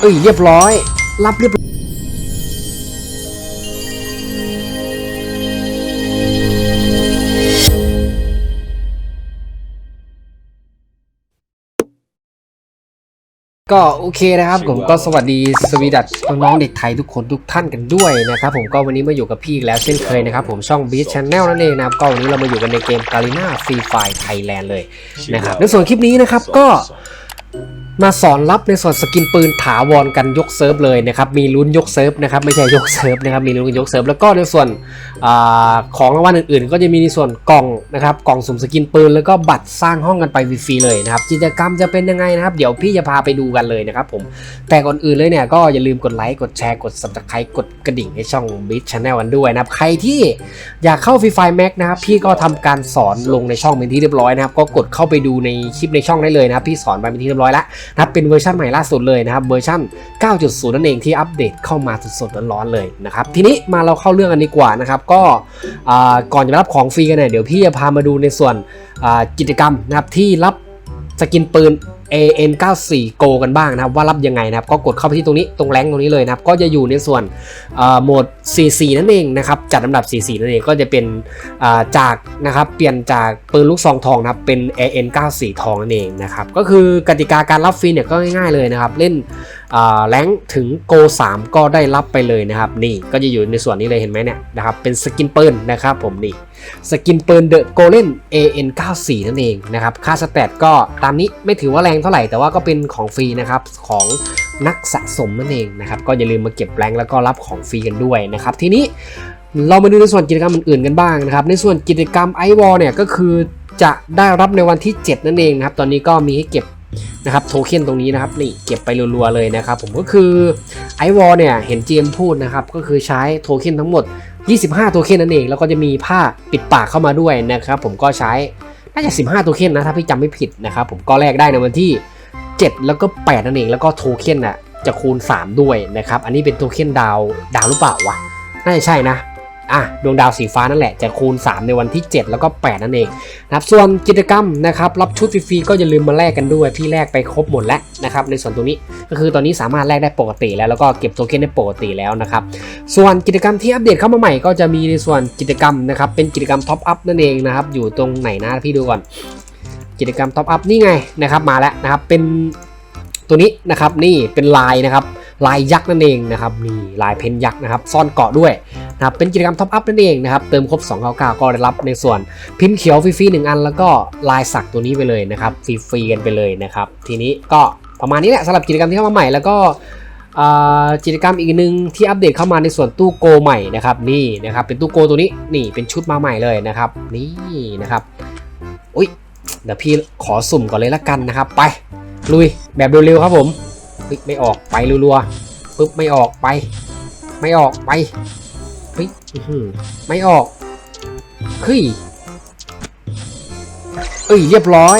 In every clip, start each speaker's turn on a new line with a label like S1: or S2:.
S1: เอ้ยเรียบร้อย รับเรียบก็โอเคนะครับ ผมก็สวัสดีสวีดัตน้องๆเด็กไทยทุกคนทุกท่านกันด้วยนะครับผมก็วันนี้มาอยู่กับพี่อีกแล้วเช่นเคยนะครับผมช่อง Beat Channel นั่นเองนะครับก็วันนี้เรามาอยู่กันในเกม g a r i n a Free Fire Thailand เลยนะครับในส่วนคลิปนี้นะครับก็ มาสอนรับในส่วนสกินปืนถาวรกันยกเซิร์ฟเลยนะครับมีลุ้นยกเซิร์ฟนะครับไม่ใช่ยกเซิร์ฟนะครับมีลุ้นกันยกเซิร์ฟแล้วก็ในส่วนอของรางวัลอื่นๆ ก็จะมีในส่วนกล่องนะครับกล่องสุ่มสกินปืนแล้วก็บัตรสร้างห้องกันไปฟรีๆเลยนะครับกิจกรรมจะเป็นยังไงนะครับเดี๋ยวพี่จะพาไปดูกันเลยนะครับผมแต่ก่อนอื่นเลยเนี่ยก็อย่าลืมกดไลค์กดแชร์กด subscribe กดกระดิ่งให้ช่อง b i t Channel กันด้วยนะครับใครที่อยากเข้าฟรีไฟแม็กนะครับพี่ก็ทำการสอนลงในช่องเป็นที่เรียบร้อยนะครับก็กดเข้าไปดูในคลิปในช่องได้เลยนะครับพี่สอนไปเป็นที่เรียบร้อยแล้วนะครับเป็นเวอร์ชันใหม่ล่าสุดเลยนะครับเวอร์ชัน9.0 นั่นเองที่อัปเดตเข้ามาสดๆร้อนๆเลยนะครับทีนี้มาเราเข้าเรื่องกันดีกว่านะครับก็ก่อนจะรับของฟรีกันเนี่ยเดี๋ยวพี่จะพามาดูในส่วนกิจกรรมนะครับที่รับสกินปืน AN94 Go กันบ้างนะครับ ว่ารับยังไงนะครับ ก็กดเข้าไปที่ตรงนี้ตรงแรงตรงนี้เลยนะครับ ก็จะอยู่ในส่วนโหมด 44 นั่นเองนะครับ จัดลำดับ 44 นั่นเองก็จะเป็นจากนะครับเปลี่ยนจากปืนลูกซองทองนะครับเป็น AN94 ทองนั่นเองนะครับก็คือกติกาการรับฟรีเนี่ยก็ง่ายๆเลยนะครับ เล่น แรงถึงโก3ก็ได้รับไปเลยนะครับนี่ก็จะอยู่ในส่วนนี้เลยเห็นไหมเนี่ยนะครับเป็นสกินปืนนะครับผมนี่สกินปืนเดอะโกลเด้น AN94 นั่นเองนะครับค่าสแตทก็ตามนี้ไม่ถือว่าแรงเท่าไหร่แต่ว่าก็เป็นของฟรีนะครับของนักสะสมนั่นเองนะครับก็อย่าลืมมาเก็บแรงแล้วก็รับของฟรีกันด้วยนะครับทีนี้เรามาดูในส่วนกิจกรรมอื่นๆกันบ้างนะครับในส่วนกิจกรรมไอวอลเนี่ยก็คือจะได้รับในวันที่ 7 นั่นเองนะครับตอนนี้ก็มีให้เก็บ นะครับโทเค็นตรงนี้นะครับนี่เก็บไปรัวๆเลยนะครับผมก็คือไอวอลเนี่ยเห็น GM พูดนะครับก็คือใช้โทเค็นทั้งหมด 25 โทเค็นนั่นเองแล้วก็จะมีผ้าปิดปากเข้ามาด้วยนะครับผมก็ใช้น่าจะ 15 โทเค็นนะถ้าพี่จำไม่ผิดนะครับผมก็แลกได้ในวันที่ 7 แล้วก็ 8 นั่นเองแล้วก็โทเค็นอะจะคูณ 3 ด้วยนะครับอันนี้เป็นโทเค็นดาวดาวหรือเปล่าวะน่าจะใช่นะ อะดวงดาวสีฟ้านั่นแหละจะคูณ 3 ในวันที่ 7 แล้วก็ 8 นั่นเองนะครับส่วนกิจกรรมนะครับรับชุดฟรีๆก็อย่าลืมมาแลกกันด้วยพี่แลกไปครบหมดแล้วนะครับในส่วนตรงนี้ก็คือตอนนี้สามารถแลกได้ปกติแล้วแล้วก็เก็บโทเค็นได้ปกติแล้วนะครับส่วนกิจกรรมที่อัปเดตเข้ามาใหม่ก็จะมีในส่วนกิจกรรมนะครับเป็นกิจกรรมท็อปอัพนั่นเองนะครับอยู่ตรงไหนนะพี่ดูก่อนกิจกรรมท็อปอัพนี่ไงนะครับมาแล้วนะครับเป็นตัวนี้นะครับนี่เป็นลายนะครับ ลายยักษ์นั่นเองนะครับนี่ลายเพนยักษ์นะครับซ่อนเกาะด้วยนะครับเป็นกิจกรรมท็อปอัพนั่นเองนะครับเติมครบ2 9 9ก็ได้รับในส่วนพิมพ์เขียวฟรีๆหนึ่งอัน แล้วก็ลายสักตัวนี้ไปเลยนะครับฟรีๆกันไปเลยนะครับทีนี้ก็ประมาณนี้แหละสำหรับกิจกรรมที่เข้ามาใหม่แล้วก็อ่ากิจกรรมอีกหนึ่งที่อัปเดตเข้ามาในส่วนตู้โกใหม่นะครับนี่นะครับเป็นตู้โกตัวนี้นี่เป็นชุดมาใหม่เลยนะครับนี่นะครับอุ้ยเดี๋ยวพี่ขอสุ่มก่อนเลยละกันนะครับ ไปลุยแบบเร็วๆครับผม ฮ้ยไม่ออกไปรัวๆปึ๊บไม่ออกไป ไม่ออกไปเฮ้ยไม่ออกเฮ้ยเอ้ยเรียบร้อย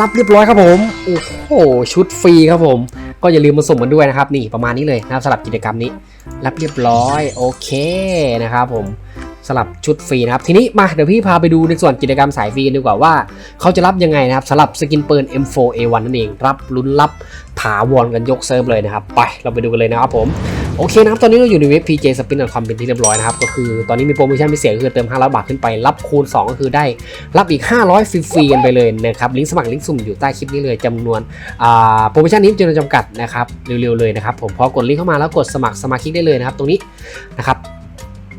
S1: รับเรียบร้อยครับผมโอ้โหชุดฟรีครับผม ก็อย่าลืมมาส่งกันด้วยนะครับ นี่ประมาณนี้เลยนะครับสำหรับกิจกรรมนี้ รับเรียบร้อยโอเคนะครับผม สำหรับชุดฟรีนะครับ ทีนี้มาเดี๋ยวพี่พาไปดูในส่วนกิจกรรมสายฟรีกันดีกว่าว่า เขาจะรับยังไงนะครับสำหรับสกินปืน M4A1 นั่นเอง รับลุ้นรับถาวรกันยกเซิร์ฟเลยนะครับ ไปเราไปดูกันเลยนะครับผมโอเคนะครับ ตอนนี้เราอยู่ในเว็บ pjspin.com เป็นที่เรียบร้อยนะครับ ก็คือตอนนี้มีโปรโมชั่นพิเศษคือเติม 500 บาทขึ้นไป รับคูณ 2 ก็คือได้รับอีก 500 ฟรีๆกันไปเลยนะครับ ลิงก์สมัครลิงก์สุ่มอยู่ใต้คลิปนี้เลยจำนวนโปรโมชั่นนี้จำนวนจำกัดนะครับ เร็วๆเลยนะครับ ผมพอกดลิงก์เข้ามาแล้วกดสมัครสมาชิกได้เลยนะครับ ตรงนี้นะครับ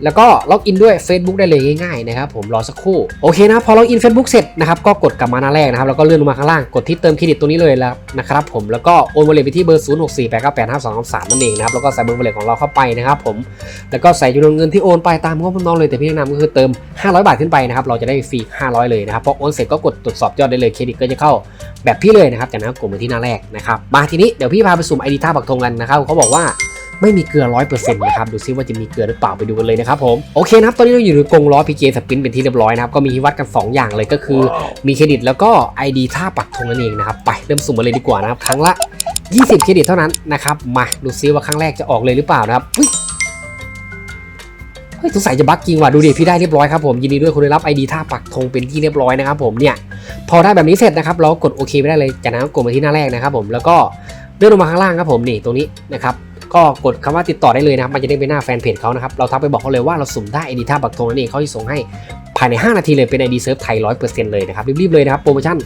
S1: แล้วก็ล็อกอินด้วย Facebook ได้เลยง่ายๆนะครับผมรอสักครู่โอเคนะพอล็อกอิน Facebook เสร็จนะครับก็กดกลับมาหน้าแรกนะครับแล้วก็เลื่อนลงมาข้างล่างกดที่เติมเครดิตตัวนี้เลยแล้วนะครับผมแล้วก็โอนวอลเล็ตไปที่เบอร์ 0 6 4 8 9 8 5 2 3 3นั่นเองนะครับแล้วก็ใส่เบอร์วอลเล็ตของเราเข้าไปนะครับผมแล้วก็ใส่จำนวนเงินที่โอนไปตามงบน้องเลยแต่พี่แนะนำก็คือเติม 500 บาทขึ้นไปนะครับเราจะได้ฟรี 500 เลยนะครับพอโอนเสร็จก็กดตรวจสอบยอดได้เลยเครดิตก็จะเข้าแบบพี่เลยนะครับจากนั้นกดมาที่หน้าแรกนะครับมาทีนี้เดี๋ยวพี่พาไปสุ่มไอดีท่าปักธงกันนะครับเขาบอกว่า ไม่มีเกลือ100%นะครับ ดูซิว่าจะมีเกลือหรือเปล่าไปดูกันเลยนะครับผม โอเคนะครับ ตอนนี้เราอยู่ในกรงล้อ PJ สปินเป็นที่เรียบร้อยนะครับ ก็มีให้วัดกัน 2 อย่างเลยก็คือ มีเครดิตแล้วก็ ID ท่าปักธงนั่นเองนะครับ ไปเริ่มสุ่มกันเลยดีกว่านะครับ ครั้งละ 20 เครดิตเท่านั้นนะครับ มาดูซิว่าครั้งแรกจะออกเลยหรือเปล่านะครับอุ๊ยเฮ้ยสงสัยจะบั๊กจริงว่ะดูดิพี่ได้เรียบร้อยครับผมยินดีด้วยคุณได้รับ ID ท่าปักธงเป็นที่เรียบร้อยนะครับผมเนี่ยพอได้แบบนี้เสร็จนะครับเราก็กดโอเคไปได้เลยจากนั้นก็กดมาที่หน้าแรกนะครับผมแล้วก็เลื่อนลงมาข้างล่างครับผมนี่ตรงนี้นะครับ ก็กดคำว่าติดต่อได้เลยนะครับมันจะได้เป็นหน้าแฟนเพจเขานะครับเราทักไปบอกเขาเลยว่าเราสุ่มได้ไอดีท่าบักทงนั่นเองเขาจะส่งให้ภายใน 5 นาทีเลยเป็นไอดีเซิร์ฟไทย 100%เลยนะครับ รีบ ๆ เลยนะครับ โปรโมชั่น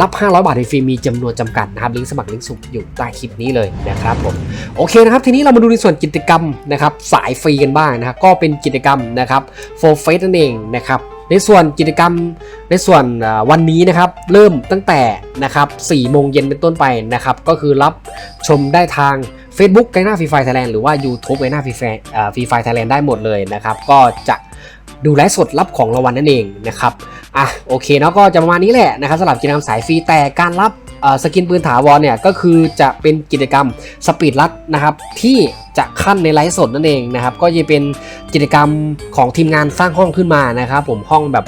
S1: รับ 500 บาทฟรีมีจำนวนจำกัดนะครับ ลิงก์สมัครลิงก์สุ่มอยู่ใต้คลิปนี้เลยนะครับผม โอเคนะครับ ทีนี้เรามาดูในส่วนกิจกรรมนะครับ สายฟรีกันบ้างนะครับก็เป็นกิจกรรมนะครับ for face นั่นเองนะครับในส่วนกิจกรรมในส่วนวันนี้นะครับเริ่มตั้งแต่นะครับ4โมงเย็นเป็นต้นไปนะครับก็คือรับชมได้ทาง Facebook ไกน่าฟรีไฟไทยแลนด์หรือว่า YouTube ไกน่าฟรีไฟฟรีไฟไทยแลนด์ได้หมดเลยนะครับ ก็จะดูไลฟ์สดรับของรางวัลนั่นเองนะครับ อะโอเคเนาะก็จะประมาณนี้แหละนะครับสำหรับกิจกรรมสายฟรีแต่การรับเอ่อสกินปืนถาวรเนี่ยก็คือจะเป็นกิจกรรมสปีดรัดนะครับที่จะขั้นในไลฟ์สดนั่นเองนะครับก็จะเป็นกิจกรรมของทีมงานสร้างห้องขึ้นมานะครับผมห้องแบบ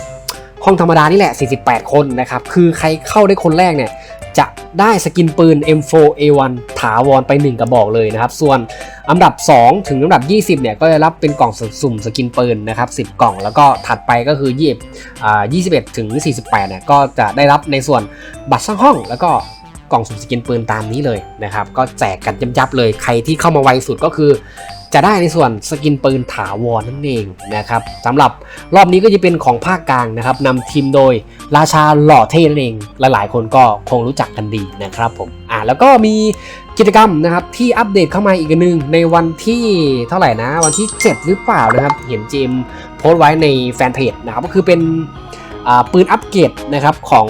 S1: ห้องธรรมดานี่แหละ 48 คนนะครับคือใครเข้าได้คนแรกเนี่ย จะได้สกินปืน M4A1 ถาวรไป 1 กระบอกเลยนะครับ ส่วนอันดับ 2 ถึงอันดับ 20เนี่ยก็จะรับเป็นกล่องสุ่มสกินปืนนะครับ 10 กล่อง แล้วก็ถัดไปก็คือ20อ่า21 ถึง 48เนี่ยก็จะได้รับในส่วนบัตรสร้างห้อง แล้วก็กล่องสุ่มสกินปืนตามนี้เลยนะครับ ก็แจกกันยับๆเลย ใครที่เข้ามาไวสุดก็คือ จะได้ในส่วนสกินปืนถาวรนั่นเองนะครับสำหรับรอบนี้ก็จะเป็นของภาคกลางนะครับนำทีมโดยราชาหล่อเท่นั่นเอง หลายๆ คนก็คงรู้จักกันดีนะครับผมอ่าแล้วก็มีกิจกรรมนะครับที่อัปเดตเข้ามาอีกนหนึงในวันที่เท่าไหร่นะ วันที่ 7 หรือเปล่านะครับ เห็นเจมโพสต์ไว้ในแฟนเพจนะครับก็คือเป็นปืนอัปเกรดนะครับของ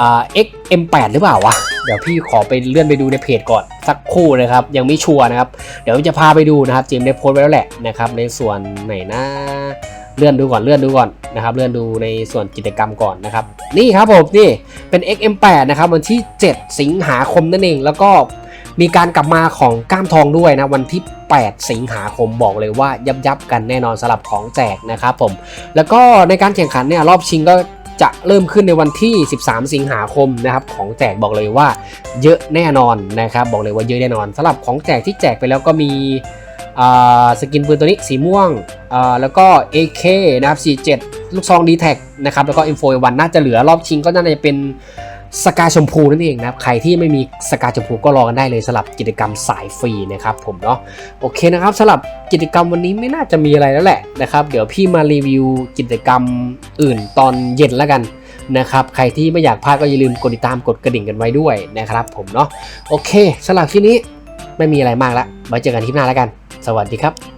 S1: อ่า XM8 หรือเปล่าวะ เดี๋ยวพี่ขอไปเลื่อนไปดูในเพจก่อนสักคู่นะครับ ยังไม่ชัวร์นะครับ เดี๋ยวจะพาไปดูนะครับเจมส์ได้โพสต์ไว้แล้วแหละนะครับ ในส่วนไหนนะเลื่อนดูก่อนเลื่อนดูก่อนนะครับ เลื่อนดูในส่วนกิจกรรมก่อนนะครับ นี่ครับผมนี่เป็น XM8 นะครับวันที่ 7 สิงหาคมนั่นเอง แล้วก็มีการกลับมาของก้ามทองด้วยนะวันที่ 8 สิงหาคมบอกเลยว่ายับยับกันแน่นอนสำหรับของแจกนะครับผม แล้วก็ในการแข่งขันเนี่ยรอบชิงก็ จะเริ่มขึ้นในวันที่ 13 สิงหาคมนะครับของแจกบอกเลยว่าเยอะแน่นอนนะครับบอกเลยว่าเยอะแน่นอนสำหรับของแจกที่แจกไปแล้วก็มีสกินปืนตัวนี้สีม่วง แล้วก็ AK นะครับ47 ลูกซอง d t แทนะครับแล้วก็ M4 1น่าจะเหลือรอบชิงก็น่าจะเป็น สกาชมพูนั่นเองนะครับใครที่ไม่มีสกาชมพูก็รอกันได้เลยสำหรับกิจกรรมสายฟรีนะครับผมเนาะโอเคนะครับสำหรับกิจกรรมวันนี้ไม่น่าจะมีอะไรแล้วแหละนะครับเดี๋ยวพี่มารีวิวกิจกรรมอื่นตอนเย็นแล้วกันนะครับใครที่ไม่อยากพลาดก็อย่าลืมกดติดตามกดกระดิ่งกันไว้ด้วยนะครับผมเนาะโอเคสำหรับคลิปนี้ไม่มีอะไรมากละไว้เจอกันคลิปหน้าแล้วกัน สวัสดีครับ